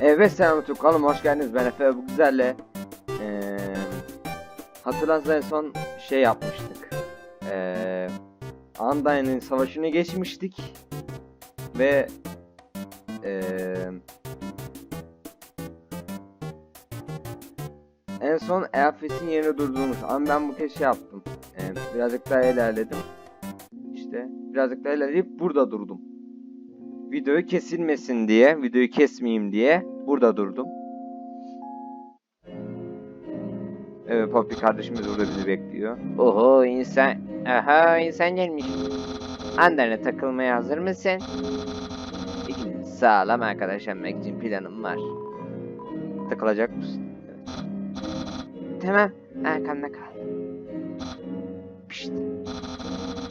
Evet selam Tukalım hoş geldiniz. Ben Efe bu güzelle ee, Hatırlarsanız en son şey yapmıştık. Ee, Undyne'in savaşını geçmiştik Ve ee, En son Eafes'in yerine durduğumuz ama ben bu kez şey yaptım. Ee, Birazcık daha ilerledim. İşte birazcık daha ilerleyip burada durdum videoyu kesilmesin diye, videoyu kesmeyeyim diye burada durdum. Evet Poppy kardeşimiz burada bizi bekliyor. Oho insan, aha insan gelmiş. Ander'e takılmaya hazır mısın? İkiniz sağlam arkadaş olmak için planım var. Takılacak mısın? Tamam, arkamda kal. Pişt.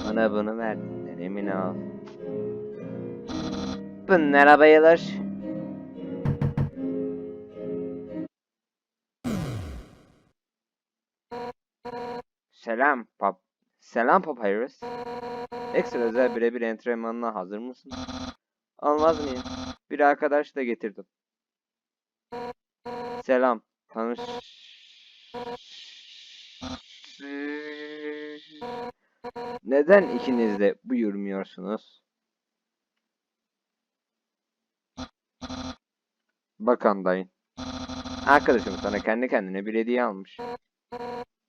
Bana bunu verdiğinden emin ol. Bunlara bayılır. Selam Pop. Selam Papyrus. Ekstra özel birebir antrenmanına hazır mısın? Olmaz mıyım? Bir arkadaş da getirdim. Selam. Tanış... Neden ikiniz de buyurmuyorsunuz? Bakan dayın. Arkadaşım sana kendi kendine bir hediye almış.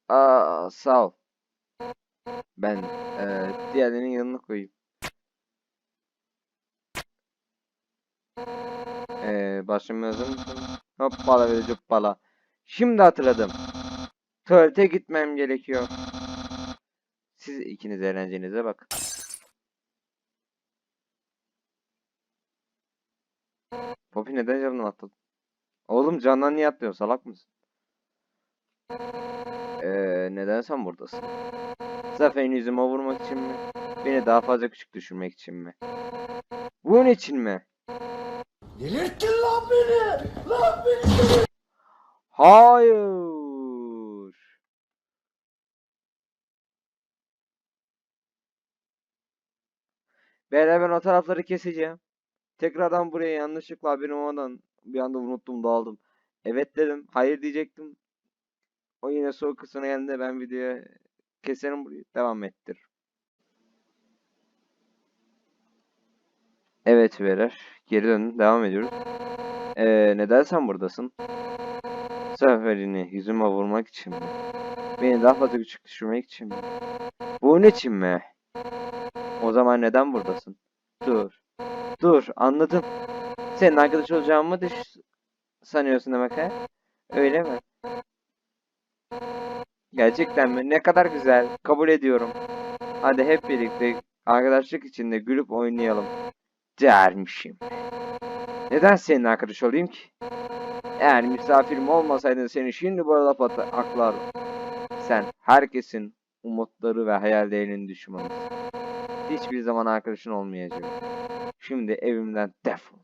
Aa sağ ol. Ben eee diğerlerinin yanına koyayım. Eee başımı hazır mısın? Hoppala ve cuppala. Şimdi hatırladım. Tuvalete gitmem gerekiyor. Siz ikiniz eğlencenize bakın. Neden camdan atladın? Oğlum candan niye atlıyorsun? Salak mısın? Eee neden sen buradasın? Zafer'in yüzüme vurmak için mi? Beni daha fazla küçük düşürmek için mi? Bunun için mi? Delirttin lan beni! Lan beni! Hayır. Beyler ben o tarafları keseceğim. Tekrardan buraya yanlışlıkla haberim olmadan bir anda unuttum dağıldım. Evet dedim. Hayır diyecektim. O yine soğuk kısmına geldi. Ben videoya keserim burayı. Devam ettir. Evet beyler. Geri dön. Devam ediyoruz. Ee, neden sen buradasın? Zaferini yüzüme vurmak için mi? Beni daha fazla küçük düşürmek için mi? Bunun için mi? O zaman neden buradasın? Dur. Dur anladım. Senin arkadaş olacağımı düş sanıyorsun demek ha? Öyle mi? Gerçekten mi? Ne kadar güzel. Kabul ediyorum. Hadi hep birlikte arkadaşlık içinde gülüp oynayalım. Dermişim. Neden senin arkadaş olayım ki? Eğer misafirim olmasaydın seni şimdi burada aklardım. Sen herkesin umutları ve hayallerinin düşmanısın. Hiçbir zaman arkadaşın olmayacak. Şimdi evimden defol.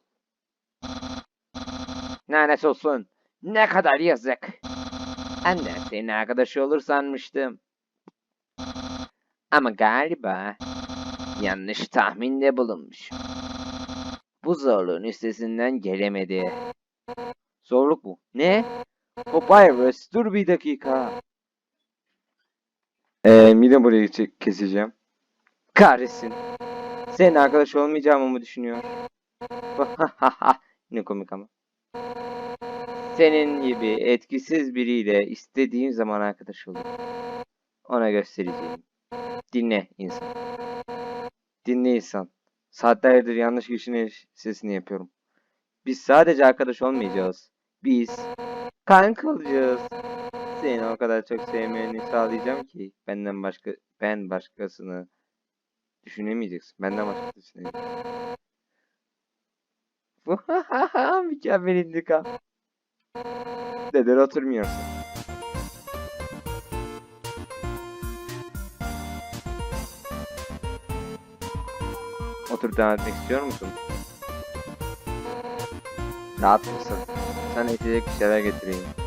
Lanet olsun. Ne kadar yazık. De senin arkadaşı olur sanmıştım. Ama galiba yanlış tahminde bulunmuş. Bu zorluğun üstesinden gelemedi. Zorluk mu? Ne? Papyrus dur bir dakika. Eee mide burayı çek- keseceğim. Kahretsin. Senin arkadaş olmayacağımı mı düşünüyor? ne komik ama. Senin gibi etkisiz biriyle istediğim zaman arkadaş olur. Ona göstereceğim. Dinle insan. Dinle insan. Saatlerdir yanlış kişinin sesini yapıyorum. Biz sadece arkadaş olmayacağız. Biz kanka olacağız. Seni o kadar çok sevmeni sağlayacağım ki benden başka ben başkasını düşünemeyeceksin. Benden başka düşünemeyeceksin. Mükemmel intikam. Neden oturmuyorsun? Otur devam etmek istiyor musun? Rahat mısın? Sana içecek bir şeyler getireyim.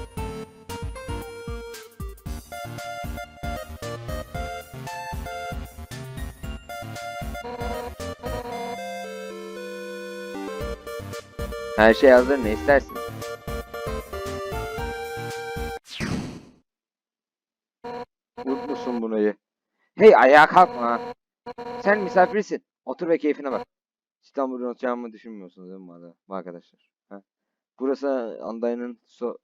Her şey hazır ne istersin? Unutmuşsun bunu. Hey ayağa kalkma. Sen misafirsin. Otur ve keyfine bak. İstanbul'u unutacağımı düşünmüyorsunuz değil mi bu arada- bu arkadaşlar? Ha? Burası Anday'ın so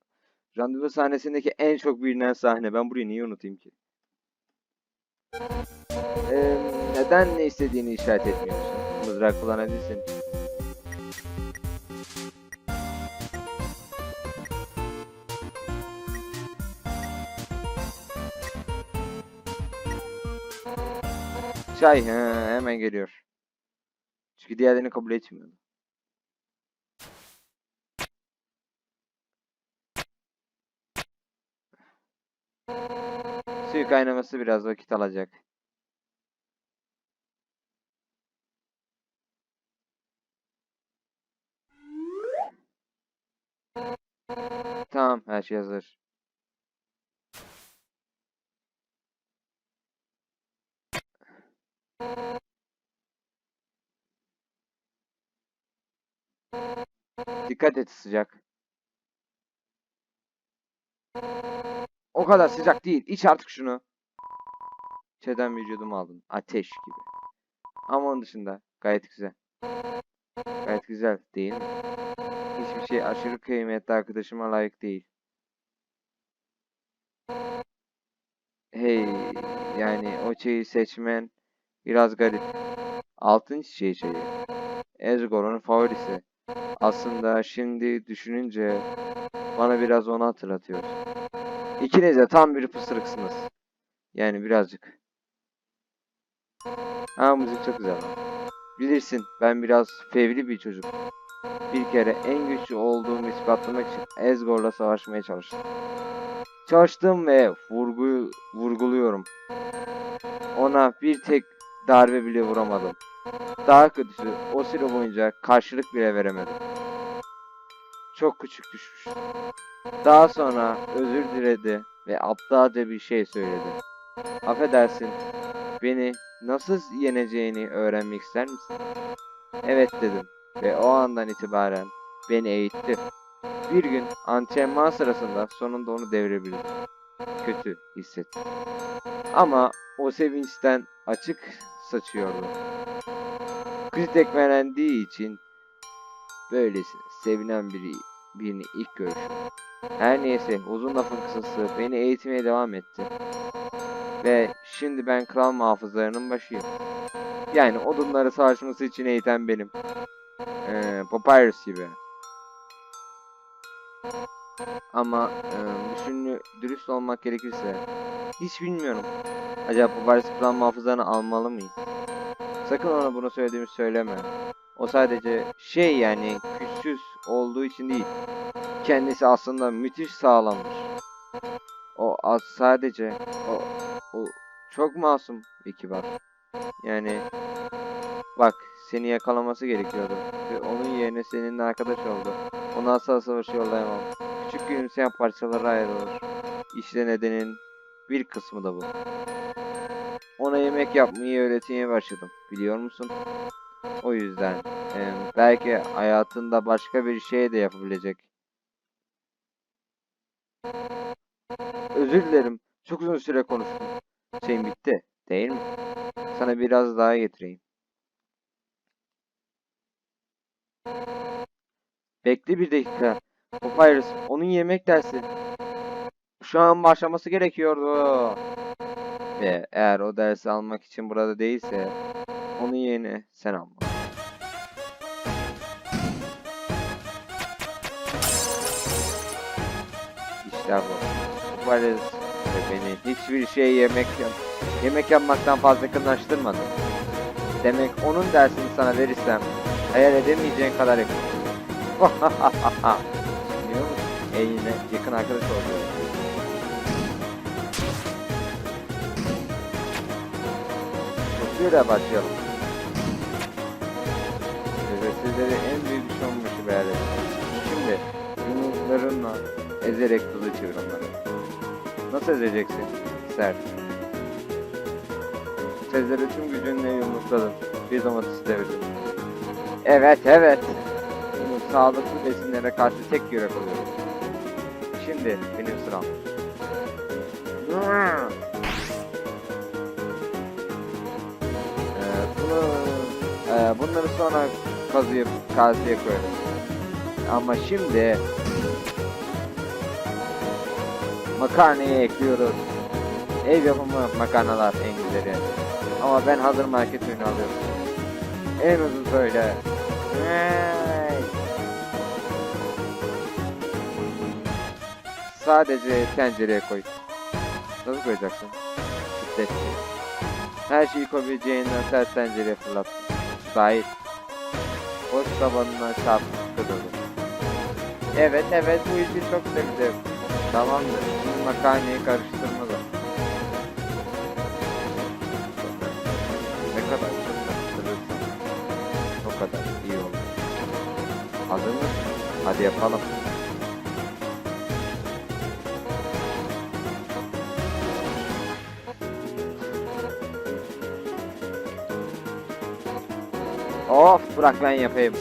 randevu sahnesindeki en çok bilinen sahne. Ben burayı niye unutayım ki? Ee, neden ne istediğini işaret etmiyorsun? Mızrak kullanabilirsin. Çay he, hemen geliyor. Çünkü diğerlerini kabul etmiyordu. Suyu kaynaması biraz vakit alacak. Tamam, her şey hazır. Dikkat et sıcak. O kadar sıcak değil. İç artık şunu. Çeden vücudumu aldın. Ateş gibi. Ama onun dışında gayet güzel. Gayet güzel değil? Hiçbir şey aşırı kıymetli arkadaşıma layık değil. Hey, yani o çiçeği seçmen biraz garip. Altın çiçeği şeyi. Ezgor'un favorisi. Aslında şimdi düşününce bana biraz onu hatırlatıyor. İkiniz de tam bir pısırıksınız. Yani birazcık. Ha müzik çok güzel. Bilirsin ben biraz fevri bir çocuk. Bir kere en güçlü olduğumu ispatlamak için Ezgor'la savaşmaya çalıştım. Çalıştım ve vurgu, vurguluyorum. Ona bir tek darbe bile vuramadım. Daha kötüsü o süre boyunca karşılık bile veremedim. Çok küçük düşmüş. Daha sonra özür diledi ve aptalca bir şey söyledi. Affedersin, beni nasıl yeneceğini öğrenmek ister misin? Evet dedim ve o andan itibaren beni eğitti. Bir gün antrenman sırasında sonunda onu devirebildim. Kötü hissettim. Ama o sevinçten açık saçıyordu. Kız tekmelendiği için böylesine sevinen biri, birini ilk görüşüm. Her neyse uzun lafın kısası beni eğitmeye devam etti. Ve şimdi ben kral muhafızlarının başıyım. Yani odunları savaşması için eğiten benim. Ee, Papyrus gibi. Ama e, düşünü dürüst olmak gerekirse hiç bilmiyorum. Acaba Papyrus kral muhafızlarını almalı mıyım? Sakın ona bunu söylediğimi söyleme. O sadece şey yani güçsüz olduğu için değil. Kendisi aslında müthiş sağlammış. O az sadece o, o çok masum bir kibar. Yani bak seni yakalaması gerekiyordu. Ve onun yerine seninle arkadaş oldu. Onu asla savaşı yollayamam. Küçük gülümseyen parçalara ayrılır. İşte nedenin bir kısmı da bu. Ona yemek yapmayı öğretmeye başladım. Biliyor musun? O yüzden em, belki hayatında başka bir şey de yapabilecek. Özür dilerim. Çok uzun süre konuştum. Şeyin bitti, değil mi? Sana biraz daha getireyim. Bekle bir dakika. Papyrus, onun yemek dersi. Şu an başlaması gerekiyordu. Ve eğer o dersi almak için burada değilse, onun yerine sen alma. İşte bu. Papyrus ve beni hiçbir şey yemek yemek yapmaktan fazla yakınlaştırmadı. Demek onun dersini sana verirsem hayal edemeyeceğin kadar yakın. Biliyor musun? E yine yakın arkadaş oluyor. Şöyle başlayalım. Ve sizlere en büyük düşmanbaşı bir alet. Şimdi yumruklarınla ezerek tuzu çevir onları. Nasıl ezeceksin? Sert. Sezleri tüm gücünle yumrukladın. Bir domatesi devirdin. Evet evet. Yunus sağlıklı besinlere karşı tek yürek oluyorum. Şimdi benim sıram. Bunları sonra kazıyıp kaseye koyarım. Ama şimdi makarnayı ekliyoruz. Ev yapımı makarnalar en güzeli. Ama ben hazır market ürünü alıyorum. En uzun söyle. Hey! Sadece tencereye koy. Nasıl koyacaksın? Şiddetli. Her şeyi koyabileceğinden ters tencereye fırlat. Dahil. Boş tabanına çarpıp kırılır. Evet evet bu işi çok sevdim. Tamamdır. Şimdi makarnayı karıştırmalı. Ne kadar çok karıştırırsan o kadar iyi olur. Hazır mısın? Hadi yapalım. Of bırak ben yapayım.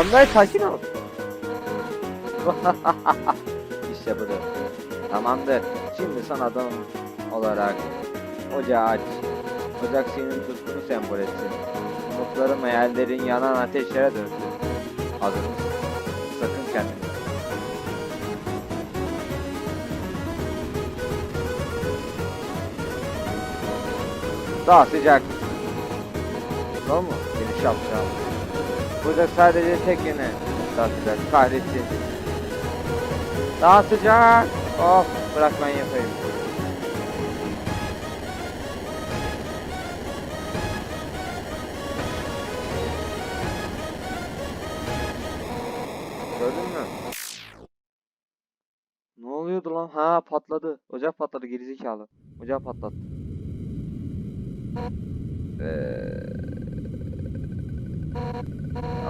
Onlar sakin ol. işte budur. Tamamdır. Şimdi son adım olarak ocağı aç. Ocak senin tutkunu sembol etsin. Umutların hayallerin yanan ateşlere dönsün. Hazır mısın? Sakın kendini. Daha sıcak. Tamam mı? Beni şapşal. Burada sadece tek yöne daha sıcak. Kahretsin. Daha sıcak. Of bırak ben yapayım. Gördün mü? Ne oluyordu lan? Ha patladı. Ocak patladı gerizekalı. Ocak patlattı. Eee...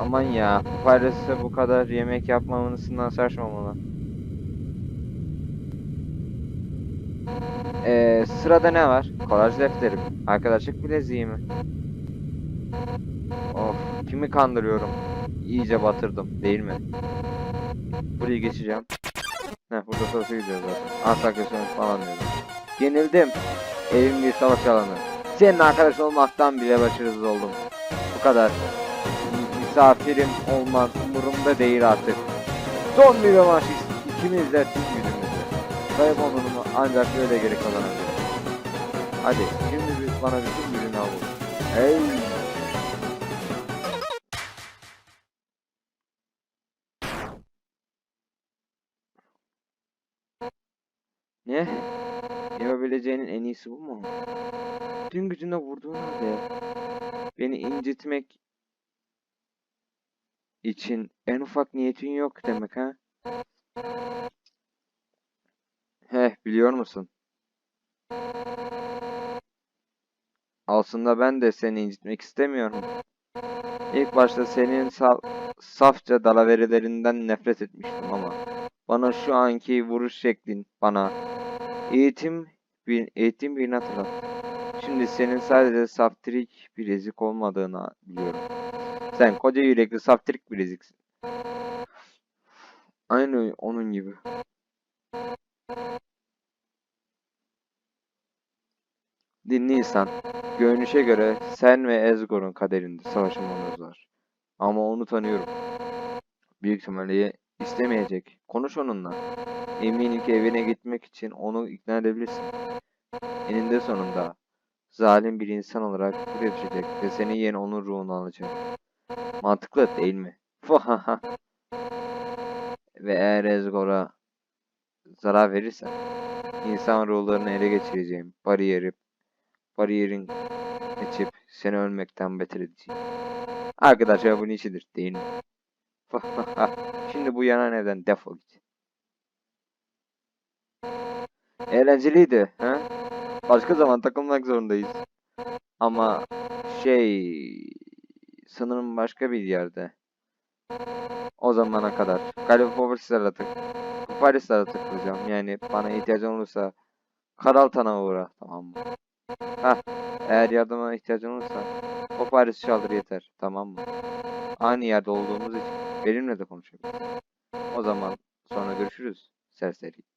Aman ya, Paris'te bu kadar yemek yapmamasından saçmamalı. Ee, sırada ne var? Kolaj defteri mi? Arkadaşlık bileziği mi? Of, kimi kandırıyorum? İyice batırdım, değil mi? Burayı geçeceğim. Heh, burada sırası gidiyor zaten. Antakya falan diyorum. Yenildim. Evim bir savaş alanı. Senin arkadaş olmaktan bile başarısız oldum. Bu kadar. Misafirim olman umurumda değil artık. Son bir rövanş ikimiz de tüm gücümüzle. Kaybolmanımı ancak böyle geri kazanabilirim. Hadi şimdi bir bana bütün gücünü al. Hey! Ne? Yapabileceğinin en iyisi bu mu? Tüm gücünle vurduğun halde beni incitmek için en ufak niyetin yok demek ha? Heh biliyor musun? Aslında ben de seni incitmek istemiyorum. İlk başta senin sa safça dalaverilerinden nefret etmiştim ama bana şu anki vuruş şeklin bana eğitim bir eğitim birini hatırlattı. Şimdi senin sadece saftirik bir ezik olmadığını biliyorum. Sen koca yürekli saftirik bir eziksin. Aynı onun gibi. Dinliysen, görünüşe göre sen ve Ezgor'un kaderinde savaşmamız var. Ama onu tanıyorum. Büyük ihtimalle istemeyecek. Konuş onunla. Eminim ki evine gitmek için onu ikna edebilirsin. Eninde sonunda zalim bir insan olarak buraya ve seni yeni onun ruhunu alacak. Mantıklı değil mi? ve eğer Ezgor'a zarar verirsen insan ruhlarını ele geçireceğim. Bariyeri, bariyerin geçip seni ölmekten beter edeceğim. Arkadaşlar bunun işidir değil mi? Şimdi bu yanan evden defol git. Eğlenceliydi. He? Başka zaman takılmak zorundayız. Ama şey sanırım başka bir yerde. O zamana kadar. Galiba Paris'lere tık. Paris'lere tıklayacağım. Yani bana ihtiyacın olursa Karaltan'a uğra. Tamam mı? Hah. Eğer yardıma ihtiyacın olursa O Paris çaldır yeter. Tamam mı? Aynı yerde olduğumuz için benimle de konuşabilir. O zaman sonra görüşürüz. Serseri.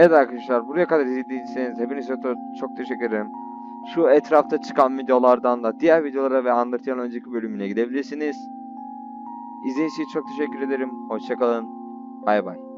Evet arkadaşlar buraya kadar izlediyseniz hepinize çok, teşekkür ederim. Şu etrafta çıkan videolardan da diğer videolara ve Undertale'ın önceki bölümüne gidebilirsiniz. İzlediğiniz için çok teşekkür ederim. Hoşçakalın. Bay bay.